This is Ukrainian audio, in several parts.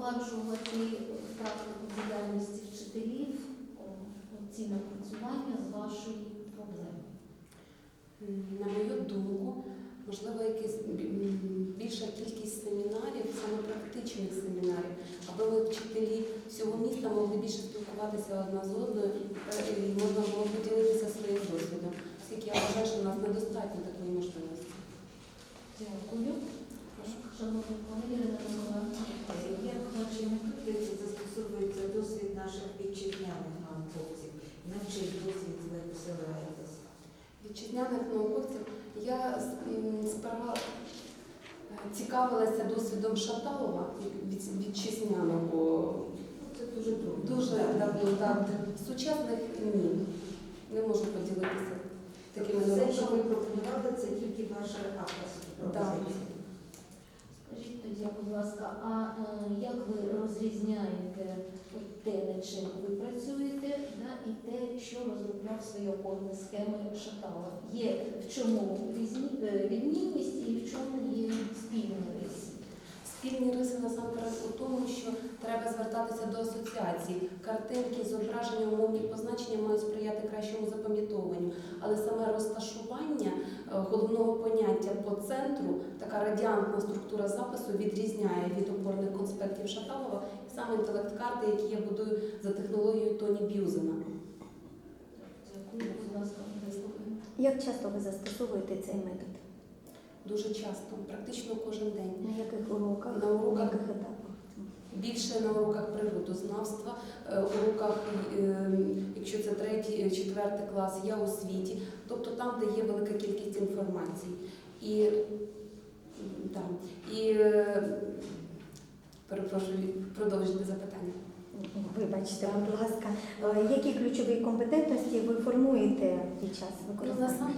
впроваджувати практику діяльності вчителів, оцінне працювання з вашої проблеми? На мою думку, можливо, якісь більша кількість семінарів, саме практичних семінарів, аби вчителі всього міста могли більше спілкуватися одна з одною е, і можна було поділитися своїм досвідом, оскільки я вважаю, що у нас недостатньо такої можливості. Дякую. Як ваші методиці застосовується досвід наших вітчизняних науковців? На чий досвід ви посилаєтесь? Вітчизняних науковців я сперва е, цікавилася досвідом Шаталова вітчизняного. Це дуже трудно. Дуже давно так. Сучасних ні. Не можу поділитися такими Все, що ви пропонували, це тільки ваші авторські пропозиції. Скажіть будь ласка, а е, як ви розрізняєте те, над чим ви працюєте, да, і те, що розробляв свої опорні схеми Шатала? Є в чому е, відмінність і в чому є спільні риси? Спільні риси насамперед у тому, що треба звертатися до асоціацій. Картинки, зображення, умовні позначення мають сприяти кращому запам'ятовуванню, але саме розташування головного поняття по центру, така радіантна структура запису відрізняє від опорних конспектів Шаталова і саме інтелект-карти, які я будую за технологією Тоні Б'юзена. Як часто ви застосовуєте цей метод? Дуже часто, практично кожен день. На яких уроках? На уроках. На яких етапах? Більше на уроках природознавства, е, уроках, е, якщо це третій, е, четвертий клас, я у світі, тобто там, де є велика кількість інформації. І, там, і перепрошую, продовжуйте запитання. Вибачте, будь ласка, які ключові компетентності ви формуєте під час Ну, використання?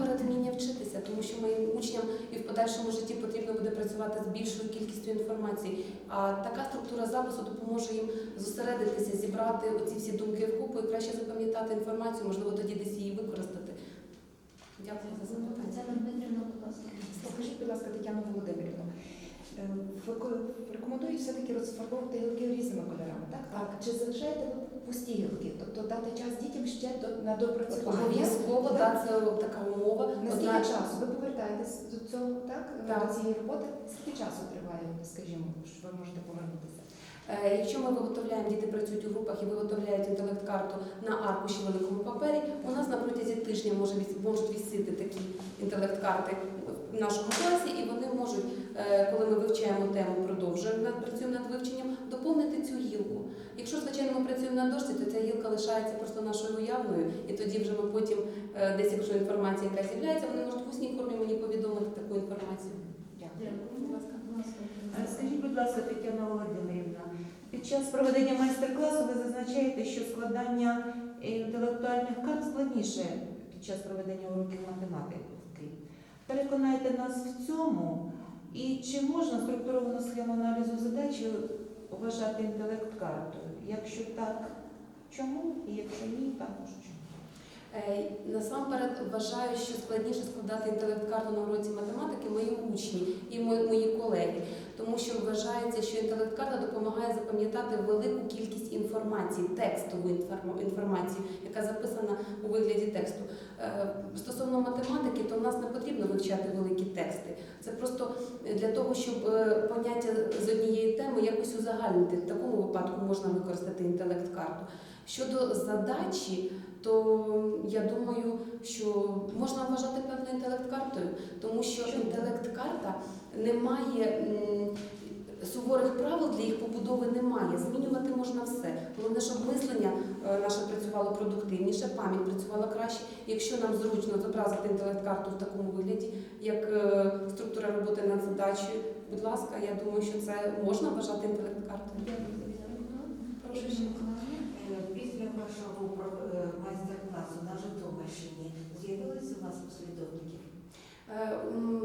Вчитися, тому що моїм учням і в подальшому житті потрібно буде працювати з більшою кількістю інформації. А така структура запису допоможе їм зосередитися, зібрати оці всі думки в купу і краще запам'ятати інформацію, можливо, тоді десь її використати. Дякую за запитання. Тетяна Дмитрівна, будь ласка. Скажіть, будь ласка, Тетяна Володимирівна, е, рекомендують все-таки розфарбовувати гілки різними кольорами, так? Так. Чи залишаєте ви пусті гілки? Тобто дати час дітям ще до, на допрацювання? Обов'язково, Так. так, це така умова. Наскільки Одна- часу? Ви повертаєтесь до цього, так? Так. До цієї роботи? Скільки часу триває, скажімо, що ви можете повернутися? Е, Якщо ми виготовляємо, діти працюють у групах і виготовляють інтелект-карту на аркуші великому папері, у нас на протязі тижня може можуть вісити такі інтелект-карти в нашому класі, і вони можуть, е, коли ми вивчаємо тему, продовжуємо над працюємо над вивченням, доповнити цю гілку. Якщо, звичайно, ми працюємо на дошці, то ця гілка лишається просто нашою уявною, і тоді вже ми потім, е, десь, якщо інформація якась з'являється, вони можуть в усній формі мені повідомити таку інформацію. Дякую. Дякую. Будь ласка. Будь ласка, А Скажіть, будь ласка, Тетяна Володимирівна, під час проведення майстер-класу ви зазначаєте, що складання інтелектуальних карт складніше під час проведення уроків математики. Переконайте нас в цьому. І чи можна структуровану схему аналізу задачі вважати інтелект-картою? Якщо так, чому? І якщо ні, також чому? Е, Насамперед вважаю, що складніше складати інтелект-карту на уроці математики мої учні і мої колеги, тому що вважається, що інтелект-карта допомагає запам'ятати велику кількість інформації, текстову інформацію, яка записана у вигляді тексту. Е, Стосовно математики, то в нас не потрібно вивчати великі тексти. Це просто для того, щоб е, поняття з однієї теми якось узагальнити. В такому випадку можна використати інтелект-карту. Щодо задачі, що можна вважати певною інтелект-картою, тому що інтелект-карта не має суворих правил для їх побудови немає. Змінювати можна все. Головне, щоб мислення е, наше працювало продуктивніше, пам'ять працювала краще. Якщо нам зручно зобразити інтелект-карту в такому вигляді, як е, структура роботи над задачею, будь ласка, я думаю, що це можна вважати інтелект-картою. Прошу ще. Е, Після вашого е, майстер-класу на Житомирщині з'явилися у вас послідовники? Е,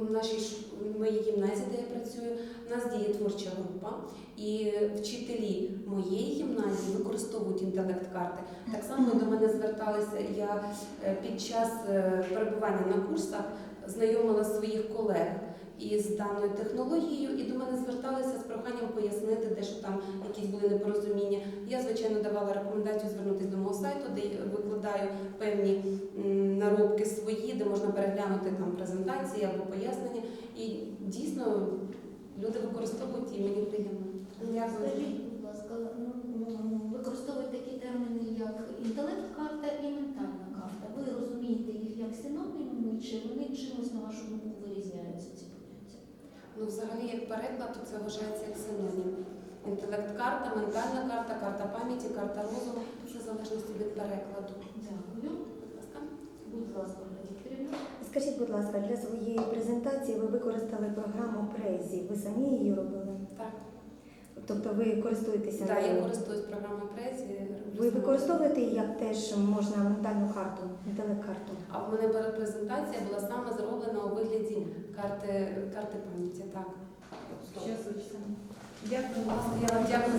В нашій моїй гімназії, де я працюю, у нас діє творча група, і вчителі моєї гімназії використовують інтелект-карти. Так само до мене зверталися. Я е, під час е, перебування на курсах знайомила своїх колег із даною технологією, і до мене зверталися з проханням пояснити, де що там якісь були непорозуміння. Я, звичайно, давала рекомендацію звернутися до мого сайту, де викладаю певні наробки свої, де можна переглянути там презентації або пояснення. І дійсно люди використовують і мені приємно. Ласка, ну, використовують такі терміни, як інтелект-карта і ментальна карта. Ви розумієте їх як синоніми, чи вони чимось, на вашу думку, вирізняються ці поняття? Ну, взагалі, як переклад, то це вважається як синонім. Інтелект-карта, ментальна карта, карта пам'яті, карта розуму. Це в залежності від перекладу. Дякую. Будь ласка. Будь ласка. Скажіть, будь ласка, для своєї презентації ви використали програму Prezi. Ви самі її робили? Так. Тобто ви користуєтеся Так, я користуюсь програмою Презі. Ви використовуєте її як теж можна ментальну карту, інтелект-карту? А в мене презентація була саме зроблена у вигляді карти, карти пам'яті. Так. Щас, Дякую. Я вам дякую.